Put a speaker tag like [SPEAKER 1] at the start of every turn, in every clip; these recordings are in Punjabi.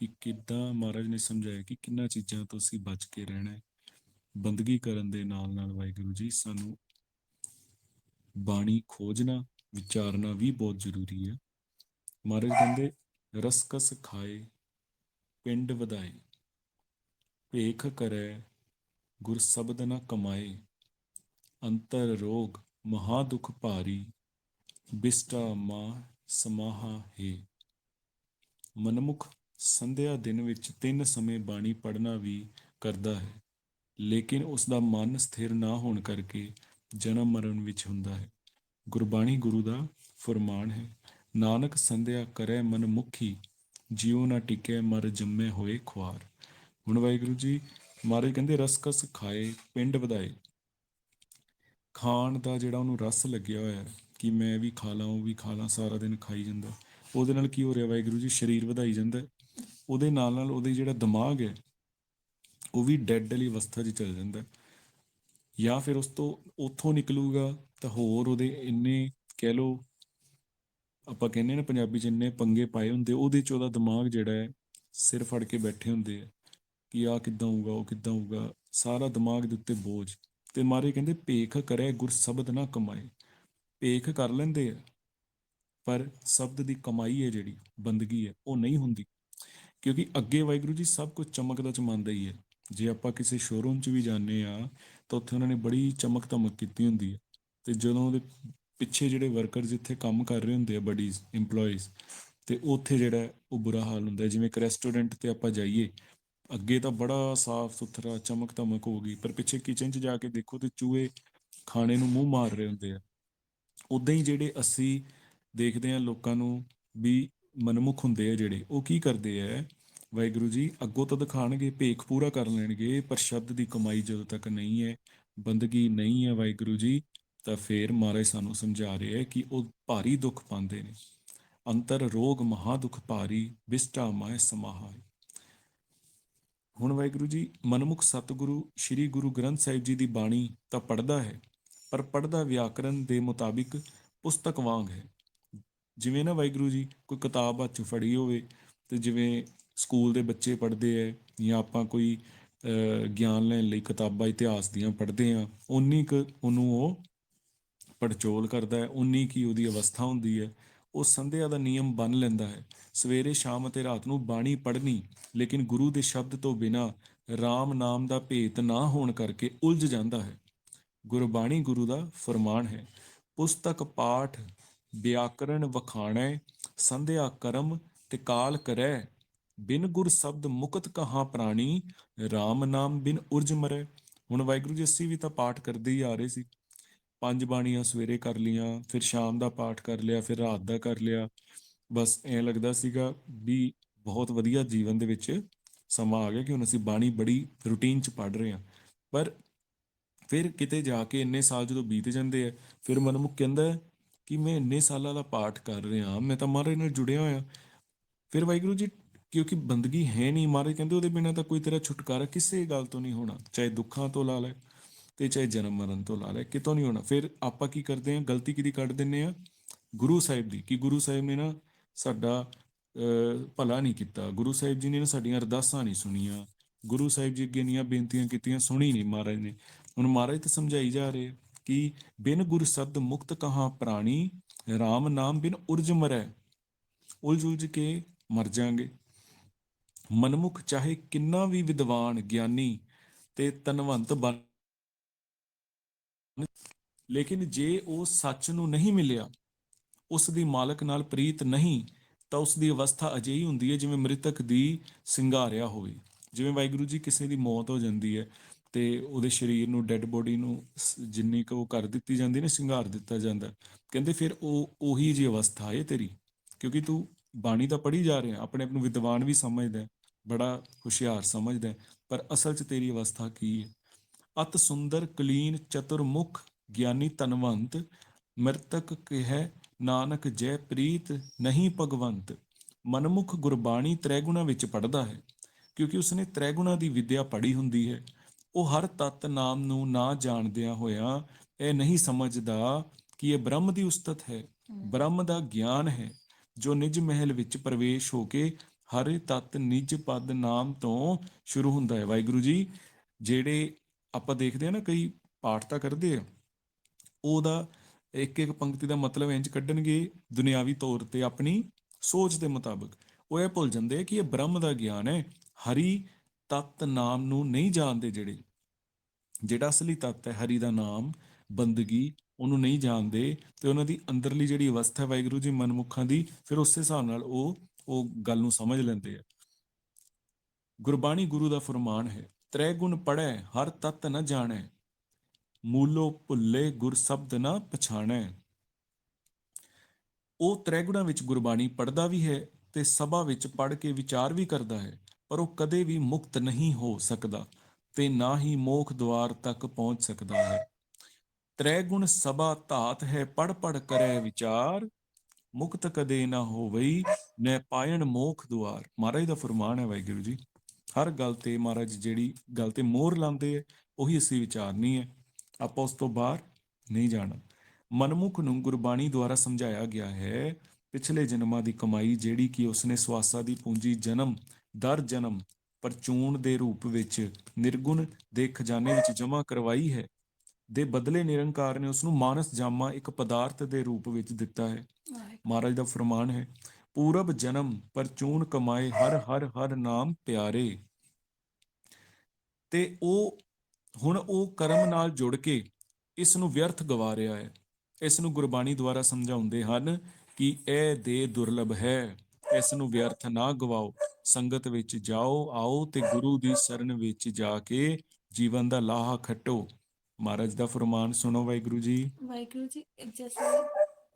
[SPEAKER 1] ਕਿ ਕਿੱਦਾਂ ਮਹਾਰਾਜ ਨੇ ਸਮਝਾਇਆ ਕਿ ਕਿੰਨਾ ਚੀਜ਼ਾਂ ਤੋਂ ਅਸੀਂ ਬਚ ਕੇ ਰਹਿਣਾ ਹੈ। ਬੰਦਗੀ ਕਰਨ ਦੇ ਨਾਲ ਨਾਲ ਵਾਹਿਗੁਰੂ ਜੀ, ਸਾਨੂੰ ਬਾਣੀ ਖੋਜਣਾ, ਵਿਚਾਰਨਾ ਵੀ ਬਹੁਤ ਜ਼ਰੂਰੀ ਹੈ। ਮਹਾਰਾਜ ਕਹਿੰਦੇ ਰਸਕਸ ਖਾਏ, ਪਿੰਡ ਵਧਾਏ, ਭੇਖ ਕਰੈ, ਗੁਰ ਸ਼ਬਦ ਨ ਕਮਾਏ, ਅੰਤਰ ਰੋਗ ਮਹਾ ਦੁਖ ਭਾਰੀ, ਬਿਸਟਾ ਮਾ ਸਮਾਹਾ ਹੈ। ਮਨਮੁਖ ਸੰਧਿਆ ਦਿਨ ਵਿੱਚ ਤਿੰਨ ਸਮੇਂ ਬਾਣੀ ਪੜ੍ਹਨਾ ਵੀ ਕਰਦਾ ਹੈ, ਲੇਕਿਨ ਉਸ ਦਾ ਮਨ ਸਥਿਰ ਨਾ ਹੋਣ ਕਰਕੇ ਜਨਮ ਮਰਨ ਵਿੱਚ ਹੁੰਦਾ ਹੈ। ਗੁਰਬਾਣੀ ਗੁਰੂ ਦਾ ਫਰਮਾਨ ਹੈ, ਨਾਨਕ ਸੰਧਿਆ ਕਰੈ ਮਨ ਮੁਖੀ, ਜਿਉ ਨਾ ਟਿਕੈ ਮਰ ਜੰਮੇ ਹੋਏ ਖੁਆਰ। ਹੁਣ ਵਾਹਿਗੁਰੂ ਜੀ ਮਹਾਰਾਜ ਕਹਿੰਦੇ ਰਸਕਸ ਖਾਏ ਪਿੰਡ ਵਧਾਏ। ਖਾਣ ਦਾ ਜਿਹੜਾ ਉਹਨੂੰ ਰਸ ਲੱਗਿਆ ਹੋਇਆ, ਕਿ ਮੈਂ ਵੀ ਖਾ ਲਾਂ, ਉਹ ਵੀ ਖਾ ਲਾਂ, ਸਾਰਾ ਦਿਨ ਖਾਈ ਜਾਂਦਾ। ਉਹਦੇ ਨਾਲ ਕੀ ਹੋ ਰਿਹਾ ਵਾਹਿਗੁਰੂ ਜੀ, ਸਰੀਰ ਵਧਾਈ ਜਾਂਦਾ। ਉਹਦੇ ਨਾਲ ਨਾਲ ਉਹਦੇ ਜਿਹੜਾ ਦਿਮਾਗ ਹੈ, ਉਹ ਵੀ ਡੈਡ ਵਾਲੀ ਅਵਸਥਾ 'ਚ ਚਲ ਜਾਂਦਾ ਜਾਂ ਫਿਰ ਉਸ ਤੋਂ ਉੱਥੋਂ ਨਿਕਲੂਗਾ ਤਾਂ ਹੋਰ ਉਹਦੇ ਇੰਨੇ ਕਹਿ ਲੋ ਆਪਾਂ ਕਹਿੰਦੇ ਨੇ ਪੰਜਾਬੀ 'ਚ ਇੰਨੇ ਪੰਗੇ ਪਾਏ ਹੁੰਦੇ, ਉਹਦੇ 'ਚ ਉਹਦਾ ਦਿਮਾਗ ਜਿਹੜਾ ਹੈ, ਸਿਰ ਫੜ ਕੇ ਬੈਠੇ ਹੁੰਦੇ ਆ ਕਿ ਆ ਕਿੱਦਾਂ ਹੋਊਗਾ, ਉਹ ਕਿੱਦਾਂ ਹੋਊਗਾ, ਸਾਰਾ ਦਿਮਾਗ ਦੇ ਉੱਤੇ ਬੋਝ। ਤੇ ਮਾਰੇ ਕਹਿੰਦੇ, ਭੇਖ ਕਰੇ ਗੁਰ ਸ਼ਬਦ ਨਾ ਕਮਾਏ। ਭੇਖ ਕਰ ਲੈਂਦੇ ਆ, ਪਰ ਸ਼ਬਦ ਦੀ ਕਮਾਈ ਹੈ ਜਿਹੜੀ, ਬੰਦਗੀ ਹੈ, ਉਹ ਨਹੀਂ ਹੁੰਦੀ। ਕਿਉਂਕਿ ਅੱਗੇ ਵਾਹਿਗੁਰੂ ਜੀ ਸਭ ਕੁਝ ਚਮਕਦਾ ਚਮਕਦਾ ਹੀ ਹੈ। ਜੇ ਆਪਾਂ ਕਿਸੇ ਸ਼ੋਰੂਮ 'ਚ ਵੀ ਜਾਂਦੇ ਆ, ਤਾਂ ਉੱਥੇ ਉਹਨਾਂ ਨੇ ਬੜੀ ਚਮਕ ਧਮਕ ਕੀਤੀ ਹੁੰਦੀ ਹੈ। ਤੇ ਜਦੋਂ ਉਹਦੇ ਪਿੱਛੇ ਜਿਹੜੇ ਵਰਕਰ ਜਿੱਥੇ ਕੰਮ ਕਰ ਰਹੇ ਹੁੰਦੇ ਆ ਬਡੀਜ਼ EMPLOYEES, ਤੇ ਉੱਥੇ ਜਿਹੜਾ ਉਹ ਬੁਰਾ ਹਾਲ ਹੁੰਦਾ ਜਿਵੇਂ ਇੱਕ ਰੈਸਟੋਰੈਂਟ ਤੇ ਆਪਾਂ ਜਾਈਏ, ਅੱਗੇ ਤਾਂ ਬੜਾ ਸਾਫ਼ ਸੁਥਰਾ ਚਮਕ ਧਮਕ ਹੋ ਗਈ, ਪਰ ਪਿੱਛੇ ਕਿਚਨ 'ਚ ਜਾ ਕੇ ਦੇਖੋ ਤੇ ਚੂਹੇ ਖਾਣੇ ਨੂੰ ਮੂੰਹ ਮਾਰ ਰਹੇ ਹੁੰਦੇ ਆ। ਉਦਾਂ ਹੀ ਜਿਹੜੇ ਅਸੀਂ ਦੇਖਦੇ ਆ ਲੋਕਾਂ ਨੂੰ ਵੀ ਮਨਮੁਖ ਹੁੰਦੇ ਆ ਜਿਹੜੇ, ਉਹ ਕੀ ਕਰਦੇ ਆ? ਵਾਹਿਗੁਰੂ ਜੀ, ਅੱਗੋਂ ਤਾਂ ਦਿਖਾਣਗੇ, ਭੇਖ ਪੂਰਾ ਕਰ ਲੈਣਗੇ, ਪਰ ਸ਼ਬਦ ਦੀ ਕਮਾਈ ਜਦੋਂ ਤੱਕ ਨਹੀਂ ਹੈ, ਬੰਦਗੀ ਨਹੀਂ ਹੈ ਵਾਹਿਗੁਰੂ ਜੀ, ਤਾਂ ਫੇਰ ਮਹਾਰਾਜ ਸਾਨੂੰ ਸਮਝਾ ਰਿਹਾ ਹੈ ਕਿ ਉਹ ਭਾਰੀ ਦੁੱਖ ਪਾਉਂਦੇ ਨੇ। ਅੰਤਰ ਰੋਗ ਮਹਾ ਦੁਖ ਭਾਰੀ, ਬਿਸਟਾ ਮਾਇ ਸਮਾਹਾਇ। ਹੁਣ ਵਾਹਿਗੁਰੂ ਜੀ, ਮਨਮੁਖ ਸਤਿਗੁਰੂ, ਸ੍ਰੀ ਗੁਰੂ ਗ੍ਰੰਥ ਸਾਹਿਬ ਜੀ ਦੀ ਬਾਣੀ ਤਾਂ ਪੜਦਾ ਹੈ, ਪਰ ਪੜਦਾ ਵਿਆਕਰਨ ਦੇ ਮੁਤਾਬਿਕ ਪੁਸਤਕ ਵਾਂਗ ਹੈ। ਜਿਵੇਂ ਨਾ ਵਾਹਿਗੁਰੂ ਜੀ, ਕੋਈ ਕਿਤਾਬ ਹੱਥ ਫੜੀ ਹੋਵੇ ਤੇ ਜਿਵੇਂ ਸਕੂਲ ਦੇ ਬੱਚੇ ਪੜ੍ਹਦੇ ਐ ਜਾਂ ਆਪਾਂ ਕੋਈ ਗਿਆਨ ਲੈਣ ਲਈ ਕਿਤਾਬਾਂ ਇਤਿਹਾਸ ਦੀਆਂ ਪੜ੍ਹਦੇ ਆ ਉਨੀ ਕੁ ਉਹਨੂੰ ਉਹ ਪੜਚੋਲ ਕਰਦਾ ਹੈ ਉਨੀ ਕੀ ਉਹਦੀ ਅਵਸਥਾ ਹੁੰਦੀ ਹੈ। ਉਹ ਸੰਧਿਆ ਦਾ ਨਿਯਮ ਬਣ ਲੈਂਦਾ ਹੈ। ਸਵੇਰੇ, ਸ਼ਾਮ ਅਤੇ ਰਾਤ ਨੂੰ ਬਾਣੀ ਪੜ੍ਹਨੀ, ਲੇਕਿਨ ਗੁਰੂ ਦੇ ਸ਼ਬਦ ਤੋਂ ਬਿਨਾ RAM ਨਾਮ ਦਾ ਭੇਤ ਨਾ ਹੋਣ ਕਰਕੇ ਉਲਝ ਜਾਂਦਾ ਹੈ। ਗੁਰਬਾਣੀ ਗੁਰੂ ਦਾ ਫਰਮਾਨ ਹੈ, ਪੁਸਤਕ ਪਾਠ ਵਿਆਕਰਣ ਵਖਾਣੈ, ਸੰਧਿਆ ਕਰਮ ਤੇ ਕਾਲ ਕਰੈ। ਬਿਨ ਗੁਰ ਸ਼ਬਦ ਮੁਕਤ ਕਹਾ ਪ੍ਰਾਣੀ RAM ਨਾਮ ਬਿਨ ਉਰਜ ਮਰੈ। ਹੁਣ ਵਾਹਿਗੁਰੂ ਜੀ, ਅਸੀਂ ਵੀ ਤਾਂ ਪਾਠ ਕਰਦੇ ਹੀ ਆ ਰਹੇ ਸੀ। ਪੰਜ ਬਾਣੀਆਂ ਸਵੇਰੇ ਕਰ ਲੀਆਂ, ਫਿਰ ਸ਼ਾਮ ਦਾ ਪਾਠ ਕਰ ਲਿਆ, ਫਿਰ ਰਾਤ ਦਾ ਕਰ ਲਿਆ। ਬਸ ਐਂ ਲੱਗਦਾ ਸੀਗਾ ਵੀ ਬਹੁਤ ਵਧੀਆ ਜੀਵਨ ਦੇ ਵਿੱਚ ਸਮਾਂ ਆ ਗਿਆ ਕਿ ਹੁਣ ਅਸੀਂ ਬਾਣੀ ਬੜੀ ਰੂਟੀਨ ਚ ਪੜ ਰਹੇ ਹਾਂ। ਪਰ ਫਿਰ ਕਿਤੇ ਜਾ ਕੇ ਇੰਨੇ ਸਾਲ ਜਦੋਂ ਬੀਤ ਜਾਂਦੇ ਆ, ਫਿਰ ਮਨਮੁਖ ਕਹਿੰਦਾ ਹੈ ਕਿ ਮੈਂ ਇੰਨੇ ਸਾਲਾਂ ਦਾ ਪਾਠ ਕਰ ਰਿਹਾ ਮੈਂ ਤਾਂ ਮਹਾਰਾਜ ਨਾਲ ਜੁੜਿਆ ਹੋਇਆ। ਫਿਰ ਵਾਹਿਗੁਰੂ ਜੀ ਕਿਉਂਕਿ ਬੰਦਗੀ ਹੈ ਨਹੀਂ ਮਹਾਰਾਜ ਕਹਿੰਦੇ ਉਹਦੇ ਬਿਨਾਂ ਤਾਂ ਕੋਈ ਤੇਰਾ ਛੁਟਕਾਰਾ ਕਿਸੇ ਗੱਲ ਤੋਂ ਨਹੀਂ ਹੋਣਾ ਚਾਹੇ ਦੁੱਖਾਂ ਤੋਂ ਲਾ ਲੈ ਤੇ ਚਾਹੇ ਜਨਮ ਮਰਨ ਤੋਂ ਲਾ ਲੈ ਕਿਤੋਂ ਨਹੀਂ ਹੋਣਾ। ਫਿਰ ਆਪਾਂ ਕੀ ਕਰਦੇ ਹਾਂ ਗਲਤੀ ਕਿਹਦੀ ਕੱਢ ਦਿੰਨੇ ਆ ਗੁਰੂ ਸਾਹਿਬ ਦੀ ਕਿ ਗੁਰੂ ਸਾਹਿਬ ਨੇ ਨਾ ਸਾਡਾ ਅਹ, ਭਲਾ ਨਹੀਂ ਕੀਤਾ। ਗੁਰੂ ਸਾਹਿਬ ਜੀ ਨੇ ਨਾ ਸਾਡੀਆਂ ਅਰਦਾਸਾਂ ਨਹੀਂ ਸੁਣੀਆਂ। ਗੁਰੂ ਸਾਹਿਬ ਜੀ ਅੱਗੇ ਨੀਆਂ ਬੇਨਤੀਆਂ ਕੀਤੀਆਂ ਸੁਣੀ ਨਹੀਂ ਮਹਾਰਾਜ ਨੇ। ਹੁਣ ਮਹਾਰਾਜ ਤਾਂ ਸਮਝਾਈ ਜਾ ਰਹੇ ਕਿ ਬਿਨ ਗੁਰ ਸ਼ਬਦ ਮੁਕਤ ਕਹਾ ਪ੍ਰਾਣੀ RAM ਨਾਮ ਬਿਨ ਉਰਜ ਮਰੈ, ਉਲਝ ਉਲਝ ਕੇ ਮਰ ਜਾਾਂਗੇ। ਮਨਮੁਖ ਚਾਹੇ ਕਿੰਨਾ ਵੀ ਵਿਦਵਾਨ, ਗਿਆਨੀ ਤੇ ਤਨਵੰਤ ਬਣ। ਲੇਕਿਨ ਜੇ ਉਹ ਸੱਚ ਨੂੰ ਨਹੀਂ ਮਿਲਿਆ, ਉਸ ਦੀ ਮਾਲਕ ਨਾਲ ਪ੍ਰੀਤ ਨਹੀਂ, ਤਾਂ ਉਸ ਦੀ ਅਵਸਥਾ ਅਜਿਹੀ ਹੁੰਦੀ ਹੈ ਜਿਵੇਂ ਮ੍ਰਿਤਕ ਦੀ ਸਿੰਗਾਰਿਆ ਹੋਵੇ। ਜਿਵੇਂ ਵਾਹਿਗੁਰੂ ਜੀ ਕਿਸੇ ਦੀ ਮੌਤ ਹੋ ਜਾਂਦੀ ਹੈ। ਤੇ ਉਹਦੇ ਸਰੀਰ ਨੂੰ ਡੈੱਡ ਬੋਡੀ ਨੂੰ ਸ- ਜਿੰਨੀ ਕੁ ਉਹ ਕਰ ਦਿੱਤੀ ਜਾਂਦੀ ਨੇ, ਸਿੰਗਾਰ ਦਿੱਤਾ ਜਾਂਦਾ। ਕਹਿੰਦੇ ਫਿਰ ਉਹ, ਉਹੀ ਜੀ ਅਵਸਥਾ ਹੈ ਤੇਰੀ, ਕਿਉਂਕਿ ਤੂੰ ਬਾਣੀ ਤਾਂ ਪੜ੍ਹੀ ਜਾ ਰਿਹਾ, ਆਪਣੇ ਆਪ ਨੂੰ ਵਿਦਵਾਨ ਵੀ ਸਮਝਦਾ, ਬੜਾ ਹੁਸ਼ਿਆਰ ਸਮਝਦਾ ਪਰ ਅਸਲ 'ਚ ਤੇਰੀ ਅਵਸਥਾ ਕੀ ਹੈ? ਅਤ ਸੁੰਦਰ, ਕਲੀਨ, ਚਤੁਰਮੁਖ, ਗਿਆਨੀ ਤਨਵੰਤ ਮਰਤਕ ਕਹਿ, ਨਾਨਕ ਜੈ ਪ੍ਰੀਤ, ਨਹੀਂ ਭਗਵੰਤ। ਮਨਮੁਖ ਗੁਰਬਾਣੀ ਤ੍ਰੈਗੁਣਾ ਵਿੱਚ ਪੜਦਾ ਹੈ, ਕਿਉਂਕਿ ਉਸਨੇ ਤ੍ਰੈਗੁਣਾ ਦੀ ਵਿਦਿਆ ਪੜ੍ਹੀ ਹੁੰਦੀ ਹੈ। ਉਹ ਹਰ ਤਤ ਨਾਮ ਨੂੰ ਨਾ ਜਾਣਦਿਆਂ ਹੋਇਆਂ ਇਹ ਨਹੀਂ ਸਮਝਦਾ ਕਿ ਇਹ ਬ੍ਰਹਮ ਦੀ ਉਸਤਤ ਹੈ, ਬ੍ਰਹਮ ਦਾ ਗਿਆਨ ਹੈ, ਜੋ ਨਿਜ ਮਹਿਲ ਵਿੱਚ ਪ੍ਰਵੇਸ਼ ਹੋ ਕੇ ਹਰ ਤਤ ਨਿਜ ਪਦ ਨਾਮ ਤੋਂ ਸ਼ੁਰੂ ਹੁੰਦਾ ਹੈ। ਵਾਹਿਗੁਰੂ ਜੀ, ਜਿਹੜੇ ਆਪਾਂ ਦੇਖਦੇ ਆ ਨਾ, ਕਈ ਪਾਠ ਤਾਂ ਕਰਦੇ ਆ, ਉਹਦਾ ਇੱਕ ਇੱਕ ਪੰਕਤੀ ਦਾ ਮਤਲਬ ਇੰਜ ਕੱਢਣਗੇ, ਦੁਨਿਆਵੀ ਤੌਰ ਤੇ ਆਪਣੀ ਸੋਚ ਦੇ ਮੁਤਾਬਕ। ਉਹ ਇਹ ਭੁੱਲ ਜਾਂਦੇ ਕਿ ਇਹ ਬ੍ਰਹਮ ਦਾ ਗਿਆਨ ਹੈ, ਹਰੀ ਤਤ ਨਾਮ ਨੂੰ ਨਹੀਂ ਜਾਣਦੇ ਜਿਹੜੇ। ਜਿਹੜਾ ਅਸਲੀ ਤੱਤ ਹੈ, ਹਰੀ ਦਾ ਨਾਮ, ਬੰਦਗੀ, ਉਹਨੂੰ ਨਹੀਂ ਜਾਣਦੇ ਤੇ ਉਹਨਾਂ ਦੀ ਅੰਦਰਲੀ ਜਿਹੜੀ ਅਵਸਥਾ ਵਾਹਿਗੁਰੂ ਜੀ ਮਨਮੁਖਾਂ ਦੀ, ਫਿਰ ਉਸੇ ਹਿਸਾਬ ਨਾਲ ਉਹ ਉਹ ਗੱਲ ਨੂੰ ਸਮਝ ਲੈਂਦੇ ਆ। ਗੁਰਬਾਣੀ ਗੁਰੂ ਦਾ ਫਰਮਾਨ ਹੈ, ਤ੍ਰੈ ਗੁਣ ਪੜੈ ਹਰ ਤਤ ਨ ਜਾਣੈ। ਮੂਲੋ ਭੁੱਲੇ ਗੁਰ ਸ਼ਬਦ ਨਾ ਪਛਾਣੈ। ਉਹ ਤ੍ਰੈ ਗੁਣਾਂ ਵਿੱਚ ਗੁਰਬਾਣੀ ਪੜਦਾ ਵੀ ਹੈ ਤੇ ਸਭਾ ਵਿੱਚ ਪੜ ਕੇ ਵਿਚਾਰ ਵੀ ਕਰਦਾ ਹੈ। ਪਰ ਉਹ ਕਦੇ ਵੀ ਮੁਕਤ ਨਹੀਂ ਹੋ ਸਕਦਾ ਤੇ ਨਾ ਹੀ ਮੋਖ ਦੁਆਰ ਤੱਕ ਪਹੁੰਚ ਸਕਦਾ ਹੈ। ਤ੍ਰੈ ਗੁਣ ਸਭਾ ਧਾਤ ਹੈ ਪੜ ਪੜ ਕਰੈ ਵਿਚਾਰ, ਮੁਕਤ ਕਦੇ ਨਾ ਹੋਵਈ, ਨੈ ਪਾਇਣ ਮੋਖ ਦੁਆਰ। ਮਹਾਰਾਜ ਦਾ ਫਰਮਾਨ ਹੈ ਵਾਹਿਗੁਰੂ ਜੀ, ਹਰ ਗੱਲ ਤੇ ਮਹਾਰਾਜ ਜਿਹੜੀ ਗੱਲ ਤੇ ਮੋਹਰ ਲਾਉਂਦੇ ਹੈ, ਉਹੀ ਅਸੀਂ ਵਿਚਾਰਨੀ ਹੈ। ਆਪਾਂ ਉਸ ਤੋਂ ਬਾਹਰ ਨਹੀਂ ਜਾਣਾ। ਮਨਮੁਖ ਨੂੰ ਗੁਰਬਾਣੀ ਦੁਆਰਾ ਸਮਝਾਇਆ ਗਿਆ ਹੈ, ਪਿਛਲੇ ਜਨਮਾਂ ਦੀ ਕਮਾਈ ਜਿਹੜੀ ਕਿ ਉਸਨੇ ਸਵਾਸਾ ਦੀ ਪੂੰਜੀ ਜਨਮ ਦਰ ਜਨਮ ਪਰਚੂਨ ਦੇ ਰੂਪ ਵਿੱਚ ਨਿਰਗੁਣ ਦੇ ਖਜ਼ਾਨੇ ਵਿੱਚ ਜਮ੍ਹਾਂ ਕਰਵਾਈ ਹੈ। ਦੇ ਬਦਲੇ ਨਿਰੰਕਾਰ ਨੇ ਉਸ ਨੂੰ ਮਾਨਸ ਜਾਮਾ ਇੱਕ ਪਦਾਰਥ ਦੇ ਰੂਪ ਵਿੱਚ ਦਿੱਤਾ ਹੈ। ਮਹਾਰਾਜ ਦਾ ਫਰਮਾਨ ਹੈ ਪੂਰਬ ਜਨਮ ਪਰਚੂਨ ਕਮਾਏ ਹਰ ਹਰ ਹਰ ਨਾਮ ਪਿਆਰੇ। ਤੇ ਉਹ ਹੁਣ ਉਹ ਕਰਮ ਨਾਲ ਜੁੜ ਕੇ ਇਸ ਨੂੰ ਵਿਅਰਥ ਗਵਾ ਰਿਹਾ ਹੈ। ਇਸ ਨੂੰ ਗੁਰਬਾਣੀ ਦੁਆਰਾ ਸਮਝਾਉਂਦੇ ਹਨ ਕਿ ਇਹ ਦੇ ਦੁਰਲਭ ਹੈ। ਇਸ ਨੂੰ ਵਿਅਰਥ ਨਾ ਗਵਾਓ। ਸੰਗਤ ਵਿੱਚ ਜਾਓ ਆਓ ਤੇ ਗੁਰੂ ਦੀ ਸ਼ਰਨ ਵਿੱਚ ਜਾ ਕੇ ਜੀਵਨ ਦਾ ਲਾਹਾ ਖੱਟੋ। ਮਹਾਰਾਜ ਦਾ ਫਰਮਾਨ ਸੁਣੋ ਵਾਹਿਗੁਰੂ ਜੀ।
[SPEAKER 2] ਵਾਹਿਗੁਰੂ ਜੀ ਜੈਸੇ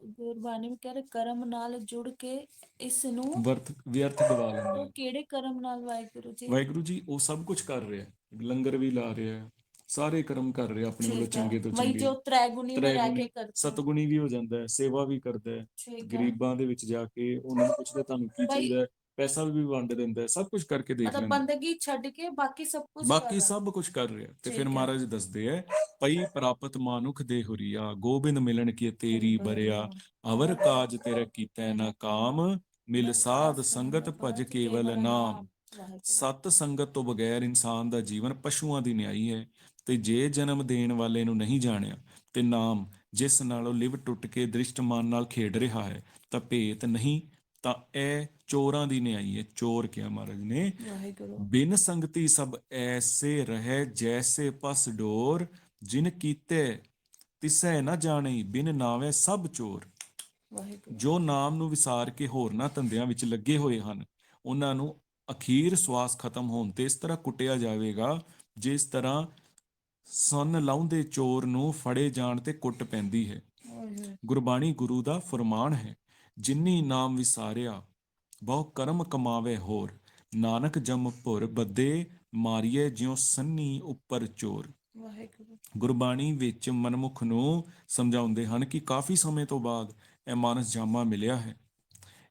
[SPEAKER 2] ਗੁਰਬਾਣੀ ਵਿੱਚ ਕਹਿੰਦੇ ਕਰਮ ਨਾਲ ਜੁੜ ਕੇ ਇਸ ਨੂੰ
[SPEAKER 1] ਵਰਤ ਵਿਅਰਥ ਦਵਾ ਲੈਂਦੇ
[SPEAKER 2] ਉਹ ਕਿਹੜੇ ਕਰਮ ਨਾਲ ਵਾਹਿਗੁਰੂ ਜੀ?
[SPEAKER 1] ਵਾਹਿਗੁਰੂ ਜੀ ਉਹ ਸਭ ਕੁਝ ਕਰ ਰਿਹਾ ਲੰਗਰ ਵੀ ਲਾ ਰਿਹਾ ਸਾਰੇ ਕਰਮ ਕਰ ਰਿਹਾ ਆਪਣੇ ਵੱਲੋਂ ਚੰਗੇ ਤੋਂ
[SPEAKER 2] ਵਈ
[SPEAKER 1] ਚੰਗੇ।
[SPEAKER 2] ਜੋ ਤ੍ਰੈਗੁਣੀ ਵਿੱਚ
[SPEAKER 1] ਰਹਿ
[SPEAKER 2] ਕੇ ਤ੍ਰੈਗੁਣੀ, ਕਰਦੇ
[SPEAKER 1] ਸਤਗੁਣੀ ਵੀ ਹੋ ਜਾਂਦਾ ਹੈ। ਸੇਵਾ ਵੀ ਕਰਦਾ ਹੈ। ਗਰੀਬਾਂ ਦੇ ਵਿੱਚ ਜਾ ਕੇ ਉਹਨਾਂ ਨੂੰ ਪੁੱਛਦਾ ਤੁਹਾਨੂੰ ਕੀ ਚਾਹੀਦਾ ਹੈ? ਪੈਸਾ ਵੀ ਵੰਡ ਦਿੰਦਾ ਸਭ ਕੁਝ ਕਰਕੇ ਦੇਖ ਲੈਂਦਾ ਹੈ।
[SPEAKER 2] ਬੰਦਗੀ ਛੱਡ ਕੇ
[SPEAKER 1] ਬਾਕੀ
[SPEAKER 2] ਸਭ ਕੁਝ ਬਾਕੀ
[SPEAKER 1] ਸਭ ਕੁਝ ਕਰ ਰਿਹਾ। ਤੇ ਫਿਰ ਮਹਾਰਾਜ ਦੱਸਦੇ ਐ ਪਈ ਪ੍ਰਾਪਤ ਮਾਨੁਖ ਦੇ ਹੁਰੀਆ ਗੋਬਿੰਦ ਮਿਲਣ ਕੀ ਤੇਰੀ ਬਰਿਆ ਅਵਰ ਕਾਜ ਤੇਰਾ ਕੀਤਾ ਨਾ ਕਾਮ ਮਿਲ ਸਾਧ ਸੰਗਤ ਭਜ ਕੇਵਲ ਨਾਮ। ਸਤ ਸੰਗਤ ਤੋਂ ਬਗੈਰ ਇਨਸਾਨ ਦਾ ਜੀਵਨ ਪਸ਼ੂਆਂ ਦੀ ਨਿਆਈ ਹੈ ਤੇ ਜੇ ਜਨਮ ਦੇਣ ਵਾਲੇ ਨੂੰ ਨਹੀਂ ਜਾਣਿਆ ਤੇ ਨਾਮ ਜਿਸ ਨਾਲ ਉਹ ਲਿਵ ਟੁੱਟ ਕੇ ਦ੍ਰਿਸ਼ਟਮਾਨ ਨਾਲ ਖੇਡ ਰਿਹਾ ਹੈ ਤਾਂ ਭੇਤ ਨਹੀਂ ਤਾਂ ਇਹ ਚੋਰਾਂ ਦੀ ਨਿਆਈ ਹੈ ਚੋਰ ਕਿਹਾ ਮਹਾਰਾਜ ਨੇ।
[SPEAKER 2] ਵਾਹਿਗੁਰੂ।
[SPEAKER 1] ਬਿਨ ਸੰਗਤੀ ਸਭ ਐਸੇ ਰਹੇ ਜੈਸੇ ਪਸ ਡੋਰ ਜਿਨ ਕੀਤੇ ਤਿਸੈ ਨਾ ਜਾਣੀ ਬਿਨ ਨਾਵੇ ਸਭ ਚੋਰ।
[SPEAKER 2] ਵਾਹਿਗੁਰੂ।
[SPEAKER 1] ਜੋ ਨਾਮ ਨੂੰ ਵਿਸਾਰ ਕੇ ਹੋਰਨਾਂ ਧੰਦਿਆਂ ਵਿੱਚ ਲੱਗੇ ਹੋਏ ਹਨ ਉਹਨਾਂ ਨੂੰ ਅਖੀਰ ਸਵਾਸ ਖਤਮ ਹੋਣ ਤੇ ਇਸ ਤਰ੍ਹਾਂ ਕੁੱਟਿਆ ਜਾਵੇਗਾ ਜਿਸ ਤਰ੍ਹਾਂ ਸੰਨ ਲਾਉਂਦੇ ਚੋਰ ਨੂੰ ਫੜੇ ਜਾਣ ਤੇ ਕੁੱਟ ਪੈਂਦੀ ਹੈ। ਗੁਰਬਾਣੀ ਗੁਰੂ ਦਾ ਫਰਮਾਨ ਹੈ। ਜਿਨੀ ਨਾਮ ਵਿਸਾਰਿਆ ਬਹੁ ਕਰਮ ਕਮਾਵੇ ਹੋਰ। ਨਾਨਕ ਜਮ ਭੁਰ ਬੱਦੇ ਮਾਰੀਏ ਜਿਉ ਸੰਨੀ ਉੱਪਰ ਚੋਰ।
[SPEAKER 2] ਵਾਹਿਗੁਰੂ।
[SPEAKER 1] ਗੁਰਬਾਣੀ ਵਿੱਚ ਮਨਮੁਖ ਨੂੰ ਸਮਝਾਉਂਦੇ ਹਨ ਕਿ ਕਾਫੀ ਸਮੇਂ ਤੋਂ ਬਾਅਦ ਇਹ ਮਾਨਸ ਜਾਮਾ ਮਿਲਿਆ ਹੈ।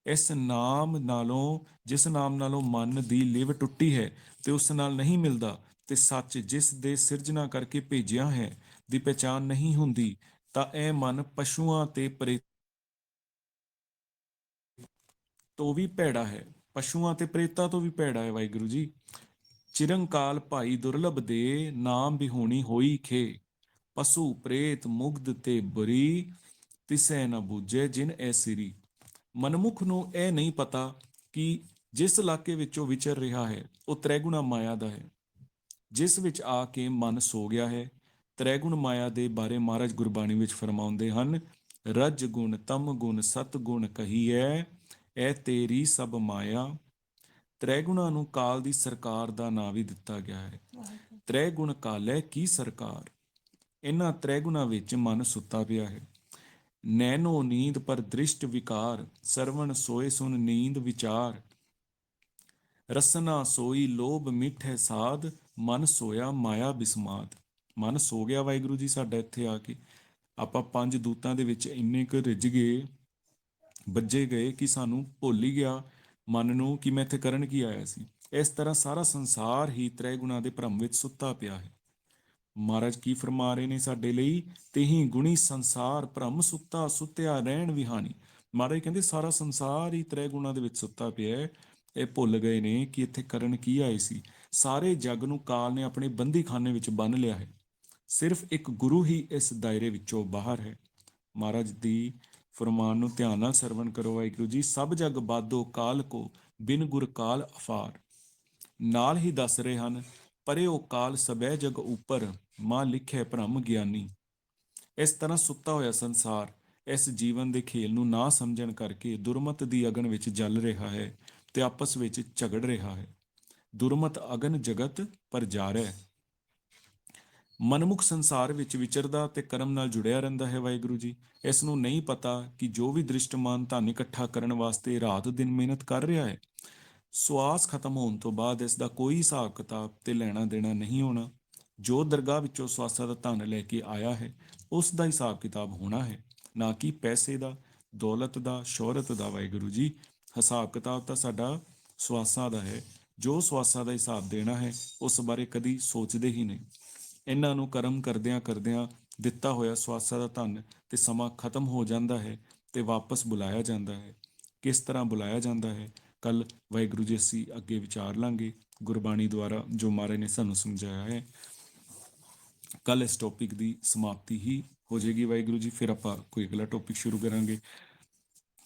[SPEAKER 1] ਇਸ ਨਾਮ ਨਾਲੋਂ ਜਿਸ ਨਾਮ ਨਾਲੋਂ ਮਨ ਦੀ ਲਿਵ ਟੁੱਟੀ ਹੈ ਤੇ ਉਸ ਨਾਲ ਨਹੀਂ ਮਿਲਦਾ ਤੇ ਸੱਚ ਜਿਸ ਦੇ ਸਿਰਜਣਾ ਕਰਕੇ ਭੇਜਿਆ ਹੈ ਦੀ ਪਛਾਣ ਨਹੀਂ ਹੁੰਦੀ ਤਾਂ ਇਹ ਮਨ ਪਸ਼ੂਆਂ ਤੇ ਪ੍ਰੇਤ ਤੋਂ ਵੀ ਭੈੜਾ ਹੈ, ਪਸ਼ੂਆਂ ਤੇ ਪ੍ਰੇਤਾਂ ਤੋਂ ਵੀ ਭੈੜਾ ਹੈ ਵਾਹਿਗੁਰੂ ਜੀ। ਚਿਰੰਕਾਲ ਭਾਈ ਦੁਰਲਭ ਦੇ ਨਾਮ ਬਿਹੂਣੀ ਹੋਈ ਖੇ। ਪਸ਼ੂ ਪ੍ਰੇਤ ਮੁਗਧ ਤੇ ਬੁਰੀ, ਤਿਸੈ ਨ ਬੂਝੇ ਜਿਨ ਐਸਿਰੀ ਮਨਮੁਖ ਨੂੰ ਇਹ ਨਹੀਂ ਪਤਾ ਕਿ ਜਿਸ ਇਲਾਕੇ ਵਿੱਚੋਂ ਵਿਚਰ ਰਿਹਾ ਹੈ, ਉਹ ਤ੍ਰੈਗੁਣਾ ਮਾਇਆ ਦਾ ਹੈ। ਜਿਸ ਵਿੱਚ ਆ ਕੇ ਮਨ ਸੋ ਗਿਆ ਹੈ, ਤ੍ਰੈਗੁਣ ਮਾਇਆ ਦੇ ਬਾਰੇ ਮਹਾਰਾਜ ਗੁਰਬਾਣੀ ਵਿੱਚ ਫਰਮਾਉਂਦੇ ਹਨ, ਰਜ ਗੁਣ ਤਮ ਗੁਣ ਸਤ ਗੁਣ ਕਹੀਐ ਇਹ ਤੇਰੀ ਸਭ ਮਾਇਆ, ਤ੍ਰੈਗੁਣਾ ਨੂੰ ਕਾਲ ਦੀ ਸਰਕਾਰ ਦਾ ਨਾਂ ਵੀ ਦਿੱਤਾ ਗਿਆ ਹੈ।
[SPEAKER 2] ਵਾਹਿਗੁਰੂ
[SPEAKER 1] ਤ੍ਰੈ ਗੁਣ ਕਾਲੈ ਕੀ ਸਰਕਾਰ? ਇਹਨਾਂ ਤ੍ਰੈਗੁਣਾ ਵਿੱਚ ਮਨ ਸੁੱਤਾ ਪਿਆ ਹੈ। ਨੈਨੋ ਨੀਂਦ ਪਰ ਦ੍ਰਿਸ਼ਟ ਵਿਕਾਰ, ਸਰਵਣ ਸੋਏ ਸੁਨ ਨੀਂਦ ਵਿਚਾਰ। ਰਸਨਾ ਸੋਈ ਲੋਭ ਮਿੱਠੇ ਸਾਧ, ਮਨ ਸੋਇਆ ਮਾਇਆ ਬਿਸਮਾਦ। ਮਨ ਸੋ ਗਿਆ ਵਾਹਿਗੁਰੂ ਜੀ ਸਾਡਾ ਇੱਥੇ ਆ ਕੇ। ਆਪਾਂ ਪੰਜ ਦੂਤਾਂ ਦੇ ਵਿੱਚ ਇੰਨੇ ਕੁ ਰਿੱਝ ਗਏ। ਵੱਜੇ ਗਏ ਕਿ ਸਾਨੂੰ ਭੁੱਲ ਹੀ ਗਿਆ ਮਨ ਨੂੰ ਕਿ ਮੈਂ ਇੱਥੇ ਕਰਨ ਕੀ ਆਇਆ ਸੀ। ਇਸ ਤਰ੍ਹਾਂ ਸਾਰਾ ਸੰਸਾਰ ਹੀ ਤ੍ਰੈ ਗੁਣਾ ਦੇ ਭ੍ਰਮ ਵਿੱਚ ਸੁੱਤਾ ਪਿਆ ਹੈ। ਮਹਾਰਾਜ ਕੀ ਫਰਮਾ ਰਹੇ ਨੇ ਸਾਡੇ ਲਈ? ਤੇਹੀ ਗੁਣੀ ਸੰਸਾਰ ਭ੍ਰਮ ਸੁੱਤਾ, ਸੁੱਤਿਆ ਰਹਿਣ ਵਿਹਾਨੀ ਮਹਾਰਾਜ ਕਹਿੰਦੇ ਸਾਰਾ ਸੰਸਾਰ ਹੀ ਤ੍ਰੈ ਗੁਣਾ ਦੇ ਵਿੱਚ ਸੁੱਤਾ ਪਿਆ ਹੈ। ਇਹ ਭੁੱਲ ਗਏ ਨੇ ਕਿ ਇੱਥੇ ਕਰਨ ਕੀ ਆਏ ਸੀ। ਸਾਰੇ ਜੱਗ ਨੂੰ ਕਾਲ ਨੇ ਆਪਣੇ ਬੰਦੀਖਾਨੇ ਵਿੱਚ ਬੰਨ ਲਿਆ ਹੈ। ਸਿਰਫ ਇੱਕ ਗੁਰੂ ਹੀ ਇਸ ਦਾਇਰੇ ਵਿੱਚੋਂ ਬਾਹਰ ਹੈ। ਮਹਾਰਾਜ ਦੀ ਫਰਮਾਨ ਨੂੰ ਧਿਆਨ ਨਾਲ ਸਰਵਣ ਕਰੋ, ਵਾਹਿਗੁਰੂ ਜੀ। ਸਭ ਜਗ ਬਾਦੋ ਕਾਲ ਕੋ, ਬਿਨ ਗੁਰ ਕਾਲ ਅਫਾਰ। ਨਾਲ ਹੀ ਦੱਸ ਰਹੇ ਹਨ, ਪਰੇ ਉਹ ਕਾਲ ਸਭੈ ਜਗ ਉੱਪਰ, ਮਾਂ ਲਿਖੇ ਭ੍ਰਮ ਗਿਆਨੀ। ਇਸ ਤਰ੍ਹਾਂ ਸੁੱਤਾ ਹੋਇਆ ਸੰਸਾਰ, ਇਸ ਜੀਵਨ ਦੇ ਖੇਲ ਨੂੰ ਨਾ ਸਮਝਣ ਕਰਕੇ ਦੁਰਮਤ ਦੀ ਅਗਨ ਵਿੱਚ ਜਲ ਰਿਹਾ ਹੈ ਤੇ ਆਪਸ ਵਿੱਚ ਝਗੜ ਰਿਹਾ ਹੈ। ਦੁਰਮਤ ਅਗਨ ਜਗਤ ਪਰ ਜਾ ਰਿਹਾ ਹੈ। ਮਨਮੁਖ ਸੰਸਾਰ ਵਿੱਚ ਵਿਚਰਦਾ ਤੇ ਕਰਮ ਨਾਲ ਜੁੜਿਆ ਰਹਿੰਦਾ ਹੈ ਵਾਹਿਗੁਰੂ ਜੀ। ਇਸ ਨੂੰ ਨਹੀਂ ਪਤਾ ਕਿ ਜੋ ਵੀ ਦ੍ਰਿਸ਼ਟਮਾਨ ਧਨ ਇਕੱਠਾ ਕਰਨ ਵਾਸਤੇ ਰਾਤ ਦਿਨ ਮਿਹਨਤ ਕਰ ਰਿਹਾ ਹੈ ਸਵਾਸ ਖਤਮ ਹੋਣ ਤੋਂ ਬਾਅਦ ਇਸ ਦਾ ਕੋਈ ਹਿਸਾਬ ਕਿਤਾਬ ਤੇ ਲੈਣਾ ਦੇਣਾ ਨਹੀਂ ਹੋਣਾ। ਜੋ ਦਰਗਾਹ ਵਿੱਚੋਂ ਸਵਾਸਾਂ ਦਾ ਧਨ ਲੈ ਕੇ ਆਇਆ ਹੈ, ਉਸ ਦਾ ਹਿਸਾਬ ਕਿਤਾਬ ਹੋਣਾ ਹੈ, ਨਾ ਕਿ ਪੈਸੇ ਦਾ, ਦੌਲਤ ਦਾ, ਸ਼ੋਹਰਤ ਦਾ ਵਾਹਿਗੁਰੂ ਜੀ। ਹਿਸਾਬ ਕਿਤਾਬ ਤਾਂ ਸਾਡਾ ਸਵਾਸਾਂ ਦਾ ਹੈ, ਜੋ ਸਵਾਸਾਂ ਦਾ ਹਿਸਾਬ ਦੇਣਾ ਹੈ, ਉਸ ਬਾਰੇ ਕਦੀ ਸੋਚਦੇ ਹੀ ਨਹੀਂ। ਇਹਨਾਂ ਨੂੰ ਕਰਮ ਕਰਦਿਆਂ ਕਰਦਿਆਂ ਦਿੱਤਾ ਹੋਇਆ ਸਵਾਸਾਂ ਦਾ ਧਨ ਤੇ ਸਮਾਂ ਖਤਮ ਹੋ ਜਾਂਦਾ ਹੈ ਤੇ ਵਾਪਸ ਬੁਲਾਇਆ ਜਾਂਦਾ ਹੈ। ਕਿਸ ਤਰ੍ਹਾਂ ਬੁਲਾਇਆ ਜਾਂਦਾ ਹੈ? ਕੱਲ ਵਾਹਿਗੁਰੂ ਜੀ ਅਸੀਂ ਅੱਗੇ ਵਿਚਾਰ ਲਾਂਗੇ ਗੁਰਬਾਣੀ ਦੁਆਰਾ, ਜੋ ਮਹਾਰਾਜ ਨੇ ਸਾਨੂੰ ਸਮਝਾਇਆ ਹੈ। ਕੱਲ ਇਸ ਟੌਪਿਕ ਦੀ ਸਮਾਪਤੀ ਹੀ ਹੋ ਜਾਏਗੀ ਵਾਹਿਗੁਰੂ ਜੀ, ਫਿਰ ਆਪਾਂ ਕੋਈ ਅਗਲਾ ਟੌਪਿਕ ਸ਼ੁਰੂ ਕਰਾਂਗੇ।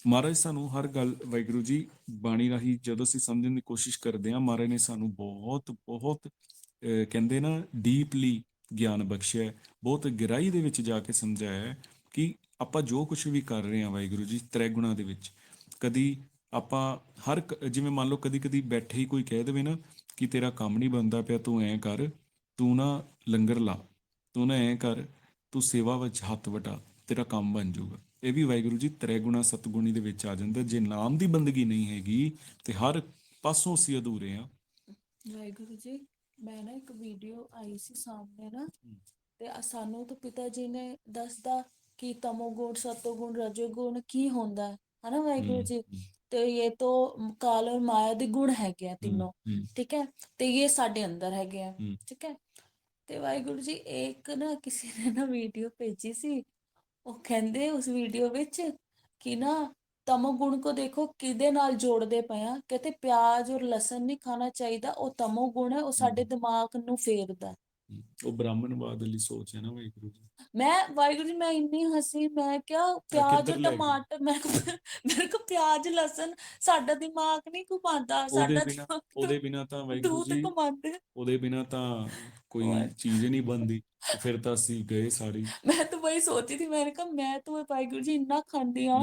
[SPEAKER 1] ਮਹਾਰਾਜ, ਸਾਨੂੰ ਹਰ ਗੱਲ ਵਾਹਿਗੁਰੂ ਜੀ ਬਾਣੀ ਰਾਹੀਂ ਜਦੋਂ ਅਸੀਂ ਸਮਝਣ ਦੀ ਕੋਸ਼ਿਸ਼ ਕਰਦੇ ਹਾਂ, ਮਹਾਰਾਜ ਨੇ ਸਾਨੂੰ ਬਹੁਤ ਬਹੁਤ ਕਹਿੰਦੇ ਨਾ ਡੀਪਲੀ ਗਿਆਨ ਬਖਸ਼ਿਆ ਬਹੁਤ ਗਹਿਰਾਈ ਦੇ ਵਿੱਚ ਜਾ ਕੇ ਸਮਝਾਇਆ ਕਿ ਆਪਾਂ ਜੋ ਕੁਝ ਵੀ ਕਰ ਰਹੇ ਹਾਂ ਵਾਹਿਗੁਰੂ ਜੀ ਤ੍ਰੈ ਗੁਣਾ ਦੇ ਵਿੱਚ, ਕਦੀ ਆਪਾਂ ਹਰ ਜਿਵੇਂ ਮੰਨ ਲਓ ਕਦੀ ਕਦੀ ਬੈਠੇ ਹੀ ਕੋਈ ਕਹਿ ਦੇਵੇ ਨਾ ਕਿ ਤੇਰਾ ਕੰਮ ਨਹੀਂ ਬਣਦਾ ਪਿਆ, ਤੂੰ ਐਂ ਕਰ, ਤੂੰ ਨਾ ਲੰਗਰ ਲਾ, ਤੂੰ ਨਾ ਐਂ ਕਰ, ਤੂੰ ਸੇਵਾ ਵਿੱਚ ਹੱਥ ਵਟਾ, ਤੇਰਾ ਕੰਮ ਬਣ ਜਾਊਗਾ। ਇਹ ਵੀ ਵਾਹਿਗੁਰੂ ਜੀ ਤ੍ਰੈ ਗੁਣਾ ਸਤਗੁਣੀ ਦੇ ਵਿੱਚ ਆ ਜਾਂਦਾ, ਜੇ ਨਾਮ ਦੀ ਬੰਦਗੀ ਨਹੀਂ ਹੈਗੀ ਤੇ ਹਰ ਪਾਸੋਂ ਅਸੀਂ ਅਧੂਰੇ ਆ
[SPEAKER 2] ਵਾਹਿਗੁਰੂ ਜੀ। ਮੈਂ ਨਾ ਇੱਕ ਵੀਡੀਓ ਆਈ ਸੀ ਸਾਹਮਣੇ ਨਾ ਤੇ ਆ ਸਾਨੂੰ ਤਾਂ ਪਿਤਾ ਜੀ ਨੇ ਦੱਸਦਾ ਕਿ ਤਮੋ ਗੁਣ ਸਤੋ ਗੁਣ ਰਜੋ ਗੁਣ ਕੀ ਹੁੰਦਾ? ਹੈ ਹਨਾ ਵਾਹਿਗੁਰੂ ਜੀ? ਤੇ ਇਹ ਤਾਂ ਕਾਲ ਔਰ ਮਾਇਆ ਦੇ ਗੁਣ ਹੈਗੇ ਆ ਤਿੰਨੋਂ। ਠੀਕ ਹੈ? ਤੇ ਇਹ ਸਾਡੇ ਅੰਦਰ ਹੈਗੇ ਆ। ਠੀਕ ਹੈ? ਤੇ ਵਾਹਿਗੁਰੂ ਜੀ ਇੱਕ ਨਾ ਕਿਸੇ ਨੇ ਨਾ ਵੀਡੀਓ ਭੇਜੀ ਸੀ। ਉਹ ਕਹਿੰਦੇ ਉਸ ਵੀਡੀਓ ਵਿੱਚ ਕਿ ਨਾ ਤਮੋ ਗੁਣ ਕੋ ਦੇਖੋ ਕਿਹਦੇ ਨਾਲ ਜੋੜਦੇ ਪਏ ਆ ਕਹਿੰਦੇ ਪਿਆਜ਼ ਔਰ ਲਸਣ ਨਹੀਂ ਖਾਣਾ ਚਾਹੀਦਾ ਉਹ ਤਮੋ ਗੁਣ ਹੈ ਉਹ ਸਾਡੇ ਦਿਮਾਗ ਨੂੰ ਫੇਰਦਾ।
[SPEAKER 1] ਉਹ ਬ੍ਰਾਹਮਣਵਾਦ ਵਾਲੀ ਸੋਚ ਹੈ ਨਾ ਵਾਹਿਗੁਰੂ ਜੀ।
[SPEAKER 2] ਮੈਂ ਵਾਹਿਗੁਰੂ ਜੀ ਮੈਂ ਇੰਨੀ ਹਸੀ ਮੈਂ ਕਿਹਾ ਪਿਆਜ਼
[SPEAKER 1] ਕਿੱਧਰ
[SPEAKER 2] ਟਮਾਟਰ ਮੈਂ ਮੇਰੇ ਕੋ ਪਿਆਜ਼ ਲਸਣ ਸਾਡਾ ਦਿਮਾਗ ਨਹੀਂ ਘੁਮਾਉਂਦਾ
[SPEAKER 1] ਉਹਦੇ
[SPEAKER 2] ਸਾਡਾ
[SPEAKER 1] ਉਹਦੇ ਬਿਨਾ ਤਾਂ ਵਾਹਿਗੁਰੂ
[SPEAKER 2] ਦੂਤ
[SPEAKER 1] ਜੀ
[SPEAKER 2] ਘੁਮਾਉਂਦੇ
[SPEAKER 1] ਉਹਦੇ ਬਿਨਾ ਤਾਂ ਕੋਈ ਚੀਜ਼ ਨਹੀਂ ਬਣਦੀ। ਫਿਰ ਤਾਂ ਅਸੀਂ ਗਏ ਸਾਰੀ।
[SPEAKER 2] ਮੈਂ ਤਾਂ ਵਹੀ ਸੋਚੀ ਸੀ ਮੈਂ ਕਿਹਾ ਮੈਂ ਤਾਂ ਵਾਹਿਗੁਰੂ ਜੀ ਇੰਨਾ
[SPEAKER 1] ਖਾਂਦੀ
[SPEAKER 2] ਆ